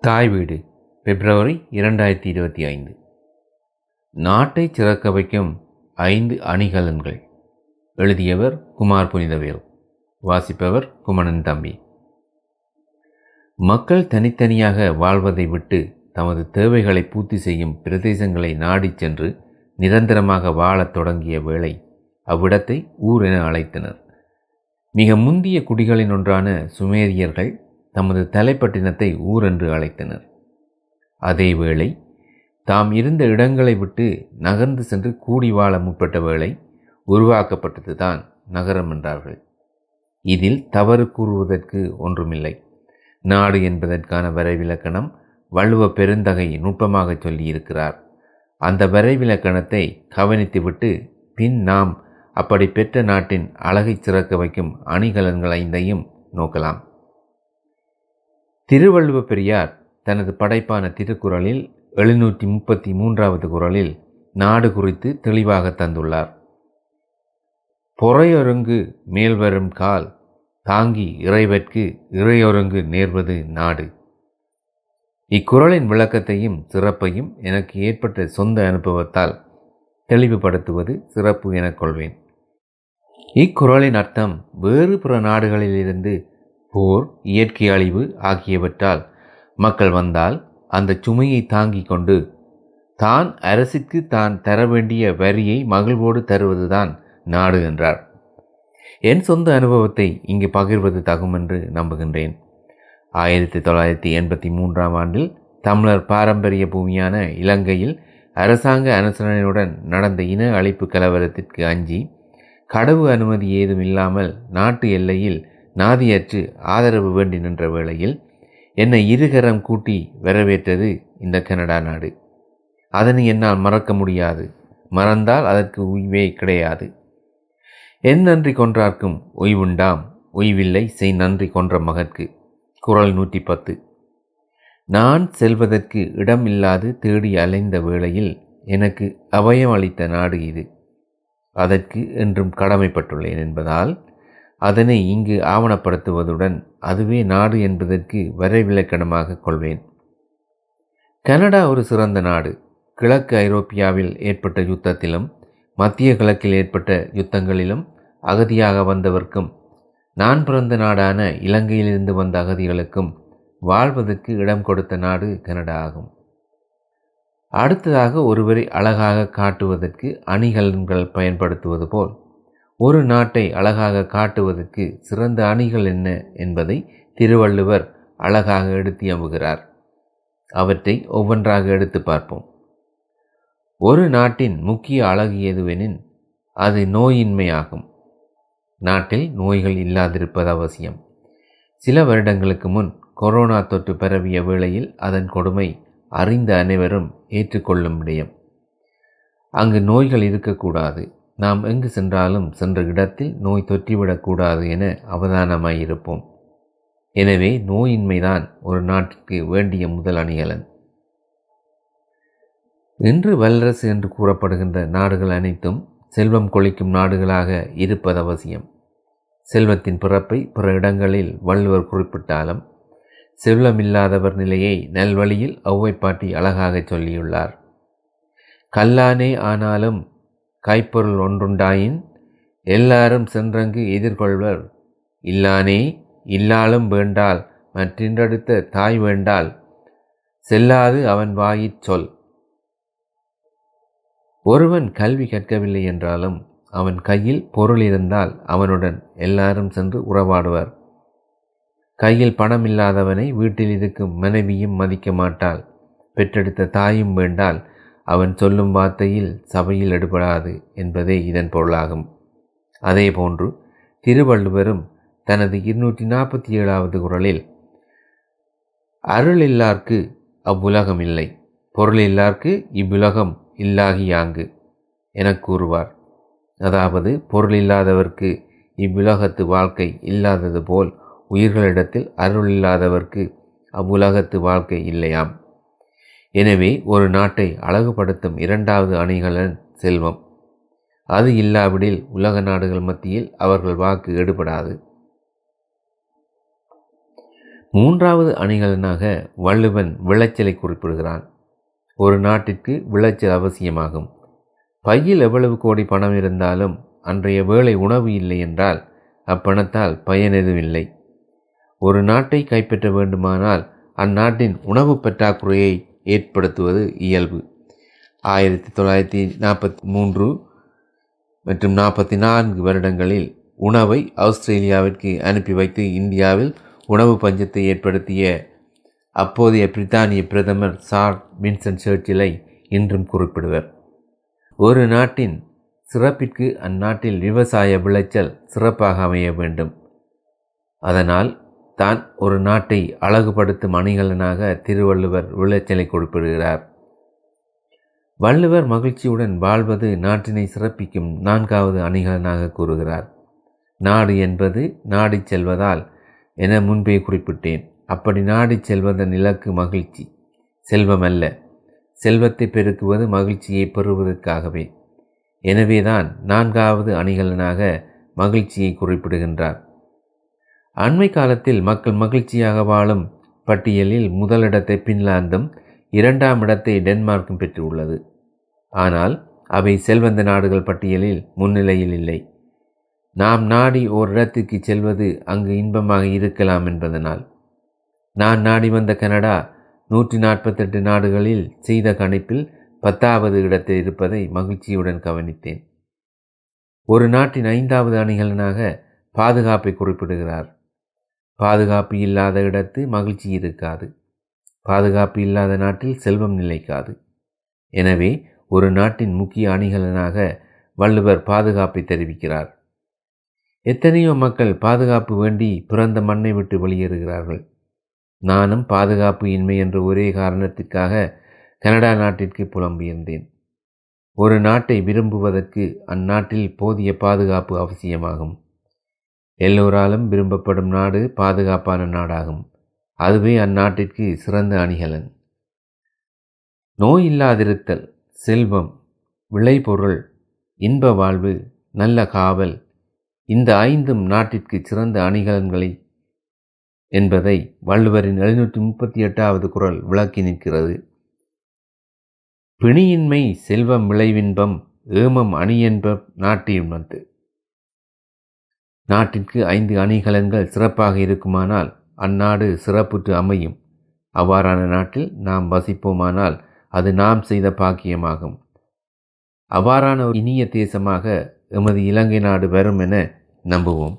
தாய் வீடு பிப்ரவரி இரண்டாயிரத்தி இருபத்தி ஐந்து. நாட்டை சிறக்க வைக்கும் ஐந்து அணிகலன்கள். எழுதியவர் குமார் புனிதவேல் வாசிப்பவர் குமணன் தம்பி. மக்கள் தனித்தனியாக வாழ்வதை விட்டு தமது தேவைகளை பூர்த்தி செய்யும் பிரதேசங்களை நாடிச் சென்று நிரந்தரமாக வாழத் தொடங்கிய வேளை அவ்விடத்தை ஊர் என அழைத்தனர். மிக முந்திய குடிகளின் ஒன்றான சுமேரியர்கள் தமது தலைப்பட்டினத்தை ஊர் என்று அழைத்தனர் அதேவேளை தாம் இருந்த இடங்களை விட்டு நகர்ந்து சென்று கூடி வாழ முற்பட்ட வேளை உருவாக்கப்பட்டதுதான் நகரம் என்றார்கள். இதில் தவறு கூறுவதற்கு ஒன்றுமில்லை. நாடு என்பதற்கான வரைவிலக்கணம் வள்ளுவ பெருந்தகை நுட்பமாக சொல்லியிருக்கிறார். அந்த வரைவிலக்கணத்தை கவனித்துவிட்டு பின் நாம் அப்படி பெற்ற நாட்டின் அழகை சிறக்க வைக்கும் அணிகலன்கள் ஐந்தையும் நோக்கலாம். திருவள்ளுவ பெரியார் தனது படைப்பான திருக்குறளில் எழுநூற்றி முப்பத்தி மூன்றாவது குரலில் நாடு குறித்து தெளிவாக தந்துள்ளார். பொறையொருங்கு மேல்வரும் கால் தாங்கி இறைவற்கு இறையொருங்கு நேர்வது நாடு. இக்குறளின் விளக்கத்தையும் சிறப்பையும் எனக்கு ஏற்பட்ட சொந்த அனுபவத்தால் தெளிவுபடுத்துவது சிறப்பு எனக் கொள்வேன். இக்குறளின் அர்த்தம் வேறு பிற நாடுகளிலிருந்து போர் இயற்கை அழிவு ஆகியவற்றால் மக்கள் வந்தால் அந்த சுமையை தாங்கிக் கொண்டு தான் அரசுக்கு தான் தர வேண்டிய வரியை மகிழ்வோடு தருவதுதான் நாடு என்றார். என் சொந்த அனுபவத்தை இங்கு பகிர்வது தகும் என்று நம்புகின்றேன். ஆயிரத்தி தொள்ளாயிரத்தி எண்பத்தி மூன்றாம் ஆண்டில் தமிழர் பாரம்பரிய பூமியான இலங்கையில் அரசாங்க அனுசரணையுடன் நடந்த இன அழிப்பு கலவரத்திற்கு அஞ்சி கடவு அனுமதி ஏதும் இல்லாமல் நாட்டு எல்லையில் நாதியற்று ஆதரவு வேண்டி நின்ற வேளையில் என்னை இருகரம் கூட்டி வரவேற்றது இந்த கனடா நாடு. அதனை என்னால் மறக்க முடியாது. மறந்தால் அதற்கு உய்வே கிடையாது. என் நன்றி கொன்றார்க்கும் ஒய்வுண்டாம் ஒய்வில்லை செய் நன்றி கொன்ற மகற்கு. குரல் நூற்றி பத்து நான் செல்வதற்கு இடம் இல்லாது தேடி அலைந்த வேளையில் எனக்கு அபயம் அளித்த நாடு இது. அதற்கு என்றும் கடமைப்பட்டுள்ளேன் என்பதால் அதனை இங்கு ஆவணப்படுத்துவதுடன் அதுவே நாடு என்பதற்கு வரைவிலக்கணமாக கொள்வேன். கனடா ஒரு சிறந்த நாடு. கிழக்கு ஐரோப்பியாவில் ஏற்பட்ட யுத்தத்திலும் மத்திய கிழக்கில் ஏற்பட்ட யுத்தங்களிலும் அகதியாக வந்தவர்க்கும் நான் பிறந்த நாடான இலங்கையிலிருந்து வந்த அகதிகளுக்கும் வாழ்வதற்கு இடம் கொடுத்த நாடு கனடா ஆகும். அடுத்ததாக ஒருவரை அழகாக காட்டுவதற்கு அணிகலன்கள் பயன்படுத்துவது போல் ஒரு நாட்டை அழகாக காட்டுவதற்கு சிறந்த அணிகள் என்ன என்பதை திருவள்ளுவர் அழகாக எடுத்து அம்புகிறார் அவற்றை ஒவ்வொன்றாக எடுத்து பார்ப்போம். ஒரு நாட்டின் முக்கிய அழகு எதுவெனின் அது நோயின்மையாகும். நாட்டில் நோய்கள் இல்லாதிருப்பது அவசியம். சில வருடங்களுக்கு முன் கொரோனா தொற்று பரவிய வேளையில் அதன் கொடுமை அறிந்த அனைவரும் ஏற்றுக்கொள்ளும் விடயம் அங்கு நோய்கள் இருக்கக்கூடாது. நாம் எங்கு சென்றாலும் சென்ற இடத்தில் நோய் தொற்றிவிடக்கூடாது என அவதானமாயிருப்போம். எனவே நோயின்மைதான் ஒரு நாட்டிற்கு வேண்டிய முதல் அணிகலன். இன்று வல்லரசு என்று கூறப்படுகின்ற நாடுகள் அனைத்தும் செல்வம் கொளிக்கும் நாடுகளாக இருப்பது அவசியம். செல்வத்தின் பிறப்பை பிற இடங்களில் வள்ளுவர் குறிப்பிட்டாலும் செல்வமில்லாதவர் நிலையை நல்வழியில் ஒளவைப்பாட்டி அழகாகச் சொல்லியுள்ளார். கல்லானே ஆனாலும் கைப்பொருள் ஒன்றுண்டாயின் எல்லாரும் சென்றங்கு எதிர்கொள்வர். இல்லானே இல்லாலும் வேண்டால் மற்றின்றடுத்த தாய் வேண்டால் செல்லாது அவன் வாயிற் சொல். ஒருவன் கல்வி கற்கவில்லை என்றாலும் அவன் கையில் பொருள் இருந்தால் அவனுடன் எல்லாரும் சென்று உறவாடுவர். கையில் பணம் இல்லாதவனை வீட்டில் இருக்கும் மனைவியும் மதிக்க மாட்டாள். பெற்றெடுத்த தாயும் வேண்டால் அவன் சொல்லும் வார்த்தையில் சபையில் எடுபடாது என்பதே இதன் பொருளாகும். அதேபோன்று திருவள்ளுவரும் தனது இருநூற்றி நாற்பத்தி ஏழாவது குரலில் அருள் இல்லார்க்கு அவ்வுலகம் இல்லை பொருள் இல்லார்க்கு இவ்வுலகம் இல்லாகியாங்கு என கூறுவார். அதாவது பொருள் இல்லாதவர்க்கு இவ்வுலகத்து வாழ்க்கை இல்லாதது போல் உயிர்களிடத்தில் அருள் இல்லாதவர்க்கு அவ்வுலகத்து வாழ்க்கை இல்லையாம். எனவே ஒரு நாட்டை அழகுபடுத்தும் இரண்டாவது அணிகளன் செல்வம். அது இல்லாவிடில் உலக நாடுகள் மத்தியில் அவர்கள் வாக்கு எடுபடாது. மூன்றாவது அணிகலனாக வள்ளுவன் விளைச்சலை குறிப்பிடுகிறான். ஒரு நாட்டிற்கு விளைச்சல் அவசியமாகும். பையில் எவ்வளவு கோடி பணம் இருந்தாலும் அன்றைய வேளை உணவு இல்லை என்றால் அப்பணத்தால் பயன் எதுவும் இல்லை. ஒரு நாட்டை கைப்பற்ற வேண்டுமானால் அந்நாட்டின் உணவு பற்றாக்குறையை ஏற்படுத்துவது இயல்பு. ஆயிரத்தி தொள்ளாயிரத்தி நாற்பத்தி மூன்று மற்றும் நாற்பத்தி நான்கு வருடங்களில் உணவை ஆஸ்திரேலியாவிற்கு அனுப்பி வைத்து இந்தியாவில் உணவு பஞ்சத்தை ஏற்படுத்திய அப்போதைய பிரித்தானிய பிரதமர் சார் வின்சன் சர்ச்சிலை இன்றும் குறிப்பிடுவர். ஒரு நாட்டின் சிறப்பிற்கு அந்நாட்டில் விவசாய விளைச்சல் சிறப்பாக அமைய வேண்டும். அதனால் தான் ஒரு நாட்டை அழகுபடுத்தும் அணிகலனாக திருவள்ளுவர் விளைச்சலை குறிப்பிடுகிறார். வள்ளுவர் மகிழ்ச்சியுடன் வாழ்வது நாட்டினை சிறப்பிக்கும் நான்காவது அணிகலனாக கூறுகிறார். நாடு என்பது நாடிச் செல்வதால் என முன்பே குறிப்பிட்டேன். அப்படி நாடிச் செல்வதன் இலக்கு மகிழ்ச்சி. செல்வமல்ல. செல்வத்தை பெருக்குவது மகிழ்ச்சியை பெறுவதற்காகவே. எனவேதான் நான்காவது அணிகலனாக மகிழ்ச்சியை குறிப்பிடுகின்றார். அண்மை காலத்தில் மக்கள் மகிழ்ச்சியாக வாழும் பட்டியலில் முதலிடத்தை பின்லாந்தும் இரண்டாம் இடத்தை டென்மார்க்கும் பெற்றுள்ளது. ஆனால் அவை செல்வந்த நாடுகள் பட்டியலில் முன்னிலையில் இல்லை. நாம் நாடி ஓர் இடத்துக்கு செல்வது அங்கு இன்பமாக இருக்கலாம் என்பதனால். நான் நாடி வந்த கனடா நூற்றி நாற்பத்தெட்டு நாடுகளில் செய்த கணிப்பில் பத்தாவது இடத்தில் இருப்பதை மகிழ்ச்சியுடன் கவனித்தேன். ஒரு நாட்டின் ஐந்தாவது அணிகலனாக பாதுகாப்பை குறிப்பிடுகிறார். பாதுகாப்பு இல்லாத இடத்து மகிழ்ச்சி இருக்காது. பாதுகாப்பு இல்லாத நாட்டில் செல்வம் நிலைக்காது. எனவே ஒரு நாட்டின் முக்கிய அணிகலனாக வள்ளுவர் பாதுகாப்பை தெரிவிக்கிறார். எத்தனையோ மக்கள் பாதுகாப்பு வேண்டி பிறந்த மண்ணை விட்டு வெளியேறுகிறார்கள். நானும் பாதுகாப்பு இன்மை என்ற ஒரே காரணத்திற்காக கனடா நாட்டிற்கு புலம்பெயர்ந்தேன். ஒரு நாட்டை விரும்புவதற்கு அந்நாட்டில் போதிய பாதுகாப்பு அவசியமாகும். எல்லோராலும் விரும்பப்படும் நாடு பாதுகாப்பான நாடாகும். அதுவே அந்நாட்டிற்கு சிறந்த அணிகலன். நோய் இல்லாதிருத்தல் செல்வம் விளைபொருள் இன்ப வாழ்வு நல்ல காவல் இந்த ஐந்தும் நாட்டிற்கு சிறந்த அணிகலன்களை என்பதை வள்ளுவரின் எழுநூற்றி முப்பத்தி எட்டாவது குரல் விளக்கி நிற்கிறது. பிணியின்மை செல்வம் விளைவின்பம் ஏமம் அணியென்ப நாட்டியுமத்து நாட்டிற்கு ஐந்து அணிகலன்கள் சிறப்பாக இருக்குமானால் அந்நாடு சிறப்புற்று அமையும். அவ்வாறான நாட்டில் நாம் வசிப்போமானால் அது நாம் செய்த பாக்கியமாகும். அவ்வாறான ஒரு இனிய தேசமாக எமது இலங்கை நாடு வரும் என நம்புவோம்.